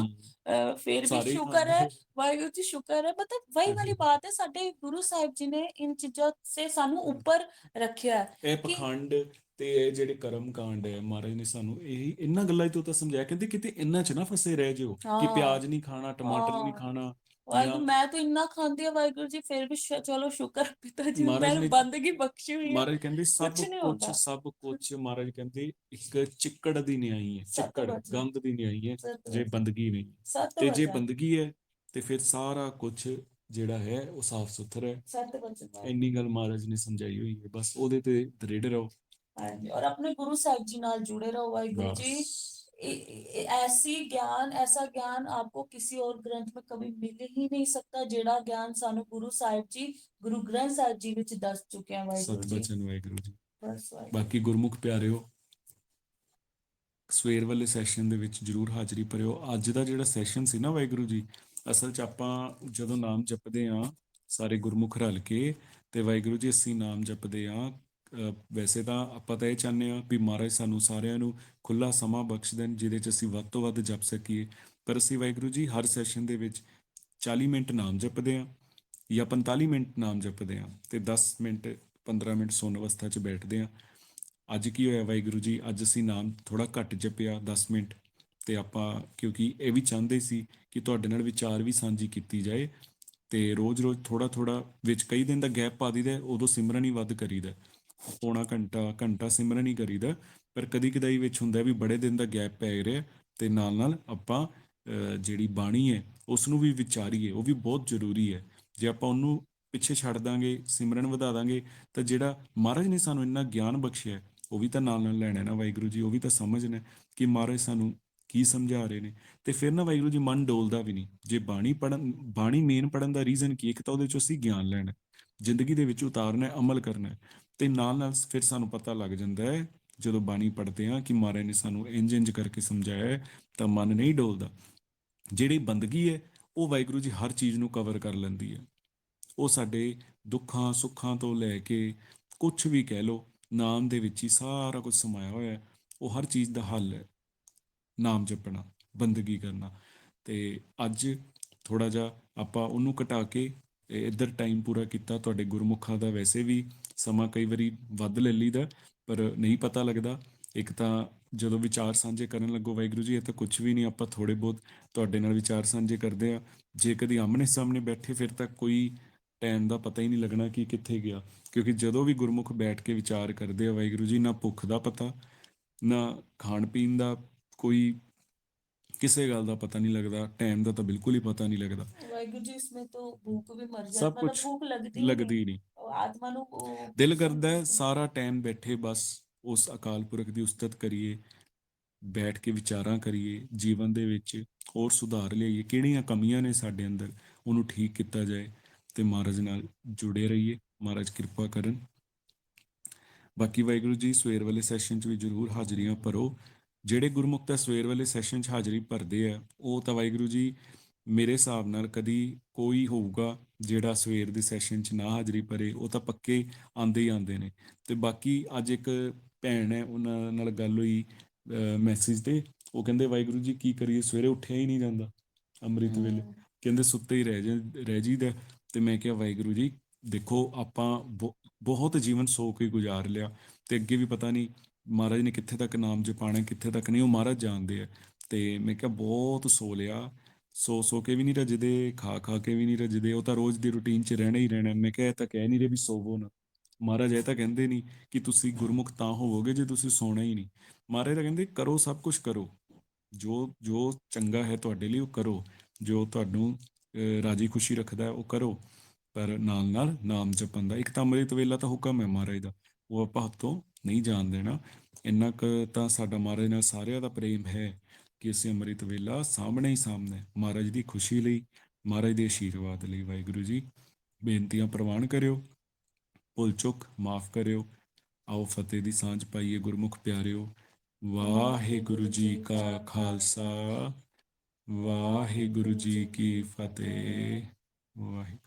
[SPEAKER 2] ਫਿਰ ਵੀ
[SPEAKER 1] ਸ਼ੁਕਰ ਹੈ ਖਾਂਦੇ।
[SPEAKER 2] ਵਾਹਿਗੁਰੂ ਜੀ ਸ਼ੁਕਰ ਹੈ। ਮਤਲਬ ਵਹੀ ਵਾਲੀ ਬਾਤ ਹੈ ਸਾਡੇ ਗੁਰੂ ਸਾਹਿਬ ਜੀ ਨੇ ਇਨ ਚੀਜ਼ਾਂ ਸੇ ਸਾਨੂੰ ਉੱਪਰ ਰੱਖਿਆ ਹੈ
[SPEAKER 1] ਇਹ
[SPEAKER 2] ਪਖੰਡ
[SPEAKER 1] ਪਖੰਡ ਤੇ ਇਹ ਜਿਹੜੇ ਕਰਮ ਕਾਂਡ ਹੈ ਮਹਾਰਾਜ ਨੇ ਸਾਨੂੰ ਇਹ ਇਹਨਾਂ ਗੱਲਾਂ ਤੋਂ ਤਾਂ ਸਮਝਾਇਆ ਕਹਿੰਦੇ ਕਿਤੇ ਇਹਨਾਂ 'ਚ ਨਾ ਫਸੇ ਰਹਿ ਜਿਓ ਕਿ
[SPEAKER 2] ਹਾਂ।
[SPEAKER 1] ਪਿਆਜ਼ ਨਹੀਂ ਖਾਣਾ ਟਮਾਟਰ ਨਹੀਂ
[SPEAKER 2] ਹਾਂ।
[SPEAKER 1] ਖਾਣਾ
[SPEAKER 2] ਵਾਹਿਗੁਰੂ ਮੈਂ ਤਾਂ ਇੰਨਾ ਖਾਂਦੀ ਆ ਵਾਹਿਗੁਰੂ ਜੀ ਫਿਰ ਵੀ ਸ਼- ਚਲੋ ਸ਼ੁਕਰ ਪਿਤਾ ਜੀ
[SPEAKER 1] ਮਹਾਰਾਜ
[SPEAKER 2] ਮੈਨੂੰ
[SPEAKER 1] ਨੇ-
[SPEAKER 2] ਬੰਦਗੀ ਬਖਸ਼ੀ ਹੋਈ ਹੈ
[SPEAKER 1] ਮਹਾਰਾਜ ਕਹਿੰਦੇ ਸਭ
[SPEAKER 2] ਨਹੀਂ
[SPEAKER 1] ਕੁਝ। ਸਭ ਕੁਝ ਮਹਾਰਾਜ ਕਹਿੰਦੇ ਇੱਕ ਚਿੱਕੜ ਦੀ ਨਿਆਈ ਹੈ ਚਿੱਕੜ। ਗੰਦ ਦੀ ਨਿਆਈ ਹੈ
[SPEAKER 2] ਸਤ
[SPEAKER 1] ਜੇ ਬੰਦਗੀ ਨਹੀਂ
[SPEAKER 2] ਸਤ
[SPEAKER 1] ਤੇ ਜੇ
[SPEAKER 2] ਵਚਨ
[SPEAKER 1] ਬੰਦਗੀ ਹੈ ਤੇ ਫਿਰ ਸਾਰਾ ਕੁਝ ਜਿਹੜਾ ਹੈ ਉਹ ਸਾਫ਼ ਸੁਥਰਾ ਹੈ
[SPEAKER 2] ਸਤ ਵਚਨ ਵਾਹਿਗੁਰੂ।
[SPEAKER 1] ਇੰਨੀ ਗੱਲ ਮਹਾਰਾਜ ਨੇ ਸਮਝਾਈ ਹੋਈ ਹੈ ਬਸ ਉਹਦੇ ਤੇ ਦ੍ਰਿੜ ਰਹੋ
[SPEAKER 2] ਹਾਂਜੀ ਔਰ ਆਪਣੇ ਗੁਰੂ ਸਾਹਿਬ ਜੀ ਨਾਲ जुड़े रहो वाहिगुरु जी
[SPEAKER 1] ਬਸ
[SPEAKER 2] ए- ए- ऐसी ज्ञान ऐसा ज्ञान आपको किसी और ग्रंथ में कभी मिल ही नहीं सकता ਜਿਹੜਾ ਗਿਆਨ ਸਾਨੂੰ ਗੁਰੂ ਸਾਹਿਬ ਜੀ ਗੁਰੂ ਗ੍ਰੰਥ ਸਾਹਿਬ ਜੀ ਵਿੱਚ ਦੱਸ ਚੁੱਕੇ ਹਨ ਵਾਹਿਗੁਰੂ
[SPEAKER 1] ਸਤ
[SPEAKER 2] ਜੀ
[SPEAKER 1] ਬਚਨ ਵਾਹਿਗੁਰੂ ਜੀ
[SPEAKER 2] ਬਸ ਵਾਹਿਗੁਰੂ
[SPEAKER 1] ਬਾਕੀ ਗੁਰਮੁਖ ਪਿਆਰਿਓ ਸਵੇਰ ਵਾਲੇ ਸੈਸ਼ਨ ਦੇ ਵਿੱਚ ਜਰੂਰ ਹਾਜ਼ਰੀ ਭਰਿਓ ਅੱਜ ਦਾ ਜਿਹੜਾ ਸੈਸ਼ਨ ਸੀ ਨਾ ਵਾਹਿਗੁਰੂ ਜੀ ਅਸਲ 'ਚ ਆਪਾਂ ਜਦੋਂ ਨਾਮ ਜਪਦੇ ਆ ਸਾਰੇ ਗੁਰਮੁਖ ਰਲ ਕੇ ਤੇ ਵਾਹਿਗੁਰੂ ਜੀ ਅਸੀਂ ਨਾਮ ਜਪਦੇ ਆ ਵੈਸੇ ਤਾਂ ਆਪਾਂ ਤਾਂ ਇਹ ਚਾਹੁੰਦੇ ਆ ਵੀ ਮਹਾਰਾਜ ਸਾਨੂੰ ਸਾਰਿਆਂ ਨੂੰ ਖੁੱਲਾ ਸਮਾਂ ਬਖਸ਼ ਦੇਣ, ਜਿਹਦੇ 'ਚ ਅਸੀਂ ਵੱਧ ਤੋਂ ਵੱਧ ਜਪ ਸਕੀਏ। ਪਰ ਅਸੀਂ ਵਾਹਿਗੁਰੂ ਜੀ ਹਰ ਸੈਸ਼ਨ ਦੇ ਵਿੱਚ 40 ਮਿੰਟ ਨਾਮ ਜਪਦੇ ਆ ਜਾਂ 45 ਮਿੰਟ ਨਾਮ ਜਪਦੇ ਆ ਤੇ 10 ਮਿੰਟ 15 ਮਿੰਟ ਸੁਣ ਅਵਸਥਾ 'ਚ ਬੈਠਦੇ ਆ ਅੱਜ ਕੀ ਹੋਇਆ ਵਾਹਿਗੁਰੂ ਜੀ? ਅੱਜ ਅਸੀਂ ਨਾਮ ਥੋੜਾ ਘੱਟ ਜਪਿਆ 10 ਮਿੰਟ। ਤੇ ਆਪਾਂ ਕਿਉਂਕਿ ਇਹ ਵੀ ਚਾਹੁੰਦੇ ਸੀ ਕਿ ਤੁਹਾਡੇ ਨਾਲ ਵਿਚਾਰ ਵੀ ਸਾਂਝੀ ਕੀਤੀ ਜਾਏ ਤੇ ਰੋਜ਼-ਰੋਜ਼ ਥੋੜਾ-ਥੋੜਾ ਵਿੱਚ ਕਈ ਦਿਨ ਦਾ ਗੈਪ ਪਾ ਦਈਦਾ, ਉਦੋਂ ਸਿਮਰਨ ਹੀ ਵੱਧ ਕਰੀਦਾ। ਪੌਣਾ ਘੰਟਾ ਘੰਟਾ ਸਿਮਰਨ ਹੀ ਕਰੀਦਾ, ਪਰ ਕਦੀ ਕਦਾਈ ਵਿੱਚ ਹੁੰਦਾ ਵੀ ਬੜੇ ਦਿਨ ਦਾ ਗੈਪ ਪੈ ਰਿਹਾ ਤੇ ਨਾਲ-ਨਾਲ ਆਪਾਂ ਜਿਹੜੀ ਬਾਣੀ ਹੈ ਉਸ ਨੂੰ ਵੀ ਵਿਚਾਰੀਏ, ਉਹ ਵੀ ਬਹੁਤ ਜ਼ਰੂਰੀ ਹੈ। ਜੇ ਆਪਾਂ ਉਹਨੂੰ ਪਿੱਛੇ ਛੱਡ ਦਾਂਗੇ, ਸਿਮਰਨ ਵਧਾ ਦਾਂਗੇ, ਤਾਂ ਜਿਹੜਾ ਮਹਾਰਾਜ ਨੇ ਸਾਨੂੰ ਇੰਨਾ ਗਿਆਨ ਬਖਸ਼ਿਆ, ਉਹ ਵੀ ਤਾਂ ਨਾਲ ਨਾਲ ਲੈਣਾ ਨਾ ਵਾਹਿਗੁਰੂ ਜੀ, ਉਹ ਵੀ ਤਾਂ ਸਮਝਣਾ ਕਿ ਮਹਾਰਾਜ ਸਾਨੂੰ ਕੀ ਸਮਝਾ ਰਹੇ ਨੇ? ਤੇ ਫਿਰ ਨਾ ਵਾਹਿਗੁਰੂ ਜੀ ਮਨ ਡੋਲਦਾ ਵੀ ਨਹੀਂ। ਜੇ ਬਾਣੀ ਪੜਨ ਬਾਣੀ ਮੇਨ ਪੜਨ ਦਾ ਰੀਜ਼ਨ ਕੀ ਹੈ? ਇੱਕ ਤਾਂ ਉਹਦੇ ਚੋਂ ਅਸੀਂ ਗਿਆਨ ਲੈਣਾ ਜ਼ਿੰਦਗੀ ਦੇ ਵਿੱਚ ਉਤਾਰਨਾ ਅਮਲ ਕਰਨਾ ਹੈ। ਤੇ ਨਾਲ ਨਾਲ ਫਿਰ ਸਾਨੂੰ ਪਤਾ ਲੱਗ ਜਾਂਦਾ ਹੈ, ਜਦੋਂ ਬਾਣੀ ਪੜ੍ਹਦੇ ਹਾਂ ਕਿ ਮਹਾਰਾਜ ਨੇ ਸਾਨੂੰ ਇੰਜ ਇੰਜ ਕਰਕੇ ਸਮਝਾਇਆ ਤਾਂ ਮਨ ਨਹੀਂ ਡੋਲਦਾ। ਜਿਹੜੀ ਬੰਦਗੀ ਹੈ, ਉਹ ਵਾਹਿਗੁਰੂ ਜੀ ਹਰ ਚੀਜ਼ ਨੂੰ ਕਵਰ ਕਰ ਲੈਂਦੀ ਹੈ। ਉਹ ਸਾਡੇ ਦੁੱਖਾਂ, ਸੁੱਖਾਂ ਤੋਂ ਲੈ ਕੇ ਕੁਝ ਵੀ ਕਹਿ ਲਓ, ਨਾਮ ਦੇ ਵਿੱਚ ਹੀ ਸਾਰਾ ਕੁਝ ਸਮਾਇਆ ਹੋਇਆ ਹੈ, ਉਹ ਹਰ ਚੀਜ਼ ਦਾ ਹੱਲ ਹੈ। ਨਾਮ ਜਪਣਾ, ਬੰਦਗੀ ਕਰਨਾ। ਤੇ ਅੱਜ ਥੋੜਾ ਜਿਹਾ ਆਪਾਂ ਉਹਨੂੰ ਘਟਾ ਕੇ ਇੱਧਰ ਟਾਈਮ ਪੂਰਾ ਕੀਤਾ। ਤੁਹਾਡੇ ਗੁਰਮੁਖਾਂ ਦਾ ਵੈਸੇ ਵੀ ਸਮਾਂ ਕਈ ਵਾਰੀ ਵੱਧ ਲੈ ਲਈਦਾ, ਪਰ ਨਹੀਂ ਪਤਾ ਲੱਗਦਾ। ਇੱਕ ਤਾਂ ਜਦੋਂ ਵਿਚਾਰ ਸਾਂਝੇ ਕਰਨ ਲੱਗੋ ਵਾਹਿਗੁਰੂ ਜੀ, ਇਹ ਤਾਂ ਕੁਝ ਵੀ ਨਹੀਂ। ਆਪਾਂ ਥੋੜੇ ਬਹੁਤ ਤੁਹਾਡੇ ਨਾਲ ਵਿਚਾਰ ਸਾਂਝੇ ਕਰਦੇ ਆ ਜੇ ਕਦੀ ਆਮਣੇ ਸਾਹਮਣੇ ਬੈਠੇ, ਫਿਰ ਤਾਂ ਕੋਈ ਟਾਈਮ ਦਾ ਪਤਾ ਹੀ ਨਹੀਂ ਲੱਗਣਾ ਕਿ ਕਿੱਥੇ ਗਿਆ। ਕਿਉਂਕਿ ਜਦੋਂ ਵੀ ਗੁਰਮੁਖ ਬੈਠ ਕੇ ਵਿਚਾਰ ਕਰਦੇ ਆ ਵਾਹਿਗੁਰੂ ਜੀ, ਨਾ ਭੁੱਖ ਦਾ ਪਤਾ, ਨਾ ਖਾਣ ਪੀਣ ਦਾ ਕੋਈ ਕਿਸੇ ਗੱਲ ਦਾ ਪਤਾ ਨਹੀਂ ਲੱਗਦਾ ਟਾਈਮ ਦਾ ਤਾਂ ਬਿਲਕੁਲ ਹੀ ਪਤਾ ਨਹੀਂ ਲੱਗਦਾ।
[SPEAKER 2] ਵਾਹਿਗੁਰੂ ਜੀ ਇਸਮੇ ਤੋਂ
[SPEAKER 1] ਭੂਖ
[SPEAKER 2] ਵੀ
[SPEAKER 1] ਮਰ
[SPEAKER 2] ਜਾਂਦੀ ਸਭ ਕੁਛ
[SPEAKER 1] ਲੱਗਦੀ ਨਹੀਂ। ਸਾਰਾ ਟਾਈਮ ਬੈਠੇ ਬਸ ਉਸ ਅਕਾਲ ਪੁਰਖ ਦੀ ਉਸਤਤ ਕਰੀਏ ਬੈਠ ਕੇ ਵਿਚਾਰਾਂ ਕਰੀਏ ਜੀਵਨ ਦੇ ਵਿੱਚ ਹੋਰ ਸੁਧਾਰ ਲਿਆਈਏ ਕਿਹੜੀਆਂ ਕਮੀਆਂ ਨੇ ਸਾਡੇ ਅੰਦਰ ਉਹਨੂੰ ਠੀਕ ਕੀਤਾ ਜਾਏ ਤੇ ਮਹਾਰਾਜ ਨਾਲ ਜੁੜੇ ਰਹੀਏ। ਮਹਾਰਾਜ ਕਿਰਪਾ ਕਰਨ। ਬਾਕੀ ਵਾਹਿਗੁਰੂ ਜੀ ਸਵੇਰ ਵਾਲੇ ਸੈਸ਼ਨ 'ਚ ਵੀ ਜ਼ਰੂਰ ਹਾਜ਼ਰੀਆਂ ਭਰੋ। ਜਿਹੜੇ ਗੁਰਮੁਖ ਤਾਂ ਸਵੇਰ ਵਾਲੇ ਸੈਸ਼ਨ 'ਚ ਹਾਜ਼ਰੀ ਭਰਦੇ ਆ ਉਹ ਤਾਂ ਵਾਹਿਗੁਰੂ ਜੀ ਮੇਰੇ ਹਿਸਾਬ ਨਾਲ ਕਦੀ ਕੋਈ ਹੋਊਗਾ ਜਿਹੜਾ ਸਵੇਰ ਦੇ ਸੈਸ਼ਨ 'ਚ ਨਾ ਹਾਜ਼ਰੀ ਭਰੇ ਉਹ ਤਾਂ ਪੱਕੇ ਆਂਦੇ ਹੀ ਆਂਦੇ ਨੇ। ਤੇ ਬਾਕੀ ਅੱਜ ਇੱਕ ਭੈਣ ਹੈ ਉਹਨਾਂ ਨਾਲ ਗੱਲ ਹੋਈ ਮੈਸੇਜ ਤੇ ਉਹ ਕਹਿੰਦੇ ਵਾਹਿਗੁਰੂ ਜੀ ਕੀ ਕਰੀਏ ਸਵੇਰੇ ਉੱਠਿਆ ਹੀ ਨਹੀਂ ਜਾਂਦਾ ਅੰਮ੍ਰਿਤ ਵੇਲੇ। ਕਹਿੰਦੇ ਸੁੱਤੇ ਹੀ ਰਹਿ ਜਾ ਰਹਿ ਜੀਦਾ ਤੇ ਮੈਂ ਕਿਹਾ ਵਾਹਿਗੁਰੂ ਜੀ ਦੇਖੋ ਆਪਾਂ ਬਹੁ- ਬਹੁਤ ਜੀਵਨ ਸੋ ਕੇ ਗੁਜ਼ਾਰ ਲਿਆ ਤੇ ਅੱਗੇ ਵੀ ਪਤਾ ਨਹੀਂ ਮਹਾਰਾਜ ਨੇ ਕਿੱਥੇ ਤੱਕ ਨਾਮ ਜਪਾਣਾ ਕਿੱਥੇ ਤੱਕ ਨਹੀਂ ਉਹ ਮਹਾਰਾਜ ਜਾਣਦੇ ਆ। ਤੇ ਮੈਂ ਕਿਹਾ ਬਹੁਤ ਸੋ ਲਿਆ। ਸੋ ਸੋ ਕੇ ਵੀ ਨਹੀਂ ਰੱਜਦੇ ਖਾ ਖਾ ਕੇ ਵੀ ਨਹੀਂ ਰਜਦੇ ਉਹ ਤਾਂ ਰੋਜ਼ ਦੀ ਰੁਟੀਨ 'ਚ ਰਹਿਣਾ ਹੀ ਰਹਿਣਾ। ਮੈਂ ਕਿਹਾ ਇਹ ਤਾਂ ਕਹਿ ਨਹੀਂ ਰਹੇ ਵੀ ਸੋਵੋ ਨਾ। ਮਹਾਰਾਜ ਇਹ ਤਾਂ ਕਹਿੰਦੇ ਨਹੀਂ ਕਿ ਤੁਸੀਂ ਗੁਰਮੁਖ ਤਾਂ ਹੋਵੋਗੇ ਜੇ ਤੁਸੀਂ ਸੋਣਾ ਹੀ ਨਹੀਂ। ਮਹਾਰਾਜ ਤਾਂ ਕਹਿੰਦੇ ਕਰੋ ਸਭ ਕੁਝ ਕਰੋ। ਜੋ ਜੋ ਚੰਗਾ ਹੈ ਤੁਹਾਡੇ ਲਈ ਉਹ ਕਰੋ। ਜੋ ਤੁਹਾਨੂੰ ਅਹ, ਰਾਜੀ ਖੁਸ਼ੀ ਰੱਖਦਾ ਹੈ ਉਹ ਕਰੋ। ਪਰ ਨਾਲ ਨਾਲ ਨਾਮ ਜਪਣ ਦਾ ਇੱਕ ਤਾਂ ਅੰਮ੍ਰਿਤ ਵੇਲਾ ਤਾਂ ਹੁਕਮ ਹੈ ਮਹਾਰਾਜ ਦਾ। ਉਹ ਆਪਾਂ ਹੱਥੋਂ ਨਹੀਂ ਜਾਣ ਦੇਣਾ। ਇੰਨਾ ਕੁ ਤਾਂ ਸਾਡਾ ਮਹਾਰਾਜ ਨਾਲ ਸਾਰਿਆਂ ਦਾ ਪ੍ਰੇਮ ਹੈ ਕਿ ਅਸੀਂ ਅੰਮ੍ਰਿਤ ਵੇਲਾ ਸਾਹਮਣੇ ਹੀ ਸਾਹਮਣੇ, ਮਹਾਰਾਜ ਦੀ ਖੁਸ਼ੀ ਲਈ, ਮਹਾਰਾਜ ਦੇ ਆਸ਼ੀਰਵਾਦ ਲਈ ਵਾਹਿਗੁਰੂ ਜੀ, ਬੇਨਤੀਆਂ ਪ੍ਰਵਾਨ ਕਰਿਓ, ਭੁੱਲ ਚੁੱਕ ਮਾਫ ਕਰਿਓ, ਆਓ ਫਤਿਹ ਦੀ ਸਾਂਝ ਪਾਈਏ ਗੁਰਮੁਖ ਪਿਆਰਿਓ। ਵਾਹਿਗੁਰੂ ਜੀ ਕਾ ਖਾਲਸਾ, ਵਾਹਿਗੁਰੂ ਜੀ ਕੀ ਫਤਿਹ। ਵਾਹਿਗੁਰੂ